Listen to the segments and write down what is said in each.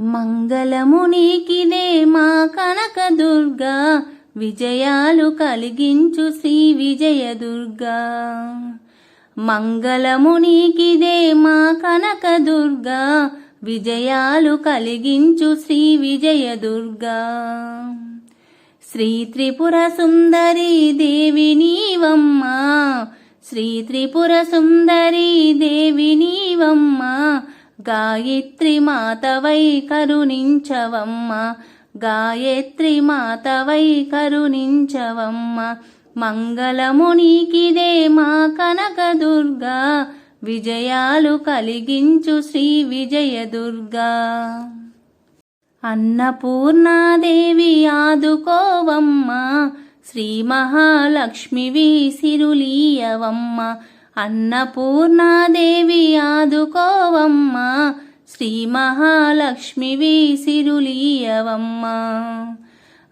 మంగళము నీకినే మా కనకదుర్గా విజయాలు కలిగించు శ్రీ విజయదుర్గా మంగళము నీకిదే మా కనకదుర్గా విజయాలు కలిగించు శ్రీ విజయదుర్గా శ్రీ త్రిపుర సుందరి దేవి నీవమ్మ. శ్రీ త్రిపుర సుందరి దేవి నీవమ్మ. గాయత్రి మాతవై కరుణించవమ్మ గాయత్రి మాతవై కరుణించవమ్మ మంగళమునికిదే మా కనకదుర్గా విజయాలు కలిగించు శ్రీ విజయదుర్గా. అన్నపూర్ణాదేవి ఆదుకోవమ్మ శ్రీ మహాలక్ష్మివి సిరులీయవమ్మ అన్నపూర్ణాదేవి ఆదుకోవమ్మా. శ్రీ మహాలక్ష్మివి సిరులీయవమ్మ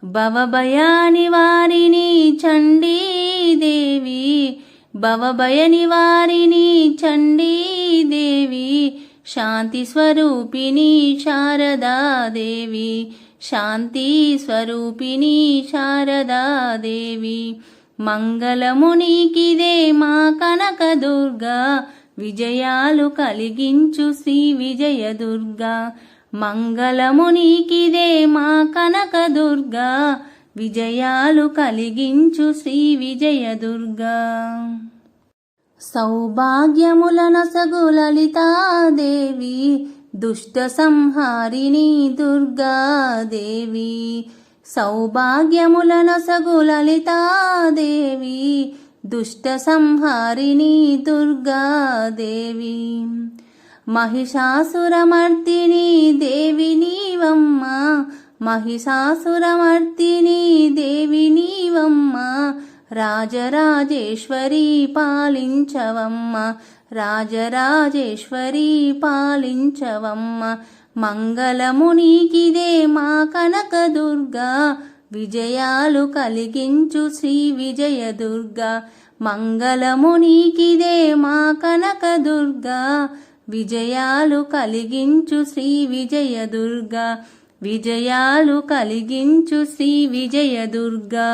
భవభయాని వారిని చండీదేవి. భవభయని వారిని చండీదేవి. శాంతి స్వరూపిణి శారదాదేవి. శాంతి స్వరూపిణి శారదాదేవి. మంగళము నీకిదే మా కనకదుర్గా విజయాలు కలిగించు శ్రీ విజయదుర్గా. మంగళము నీకిదే మా కనకదుర్గా విజయాలు కలిగించు శ్రీ విజయదుర్గా. సౌభాగ్యములనసగు లలితాదేవి దుష్ట సంహారిణి దుర్గాదేవి. సౌభాగ్యములనసగు లలితాదేవి దుష్ట సంహారిణి దుర్గాదేవి. మహిషాసురమర్దిని దేవి నీవమ్మ. మహిషాసురమర్దిని దేవి నీవమ్మ. రాజరాజేశ్వరి పాలించవమ్మ. రాజరాజేశ్వరి పాలించవమ్మ. మంగళము నీకిదే మా కనకదుర్గా. విజయాలు కలిగించు శ్రీ విజయదుర్గా. మంగళము నీకిదే మా కనకదుర్గా. విజయాలు కలిగించు శ్రీ విజయదుర్గా. విజయాలు కలిగించు శ్రీ విజయదుర్గా.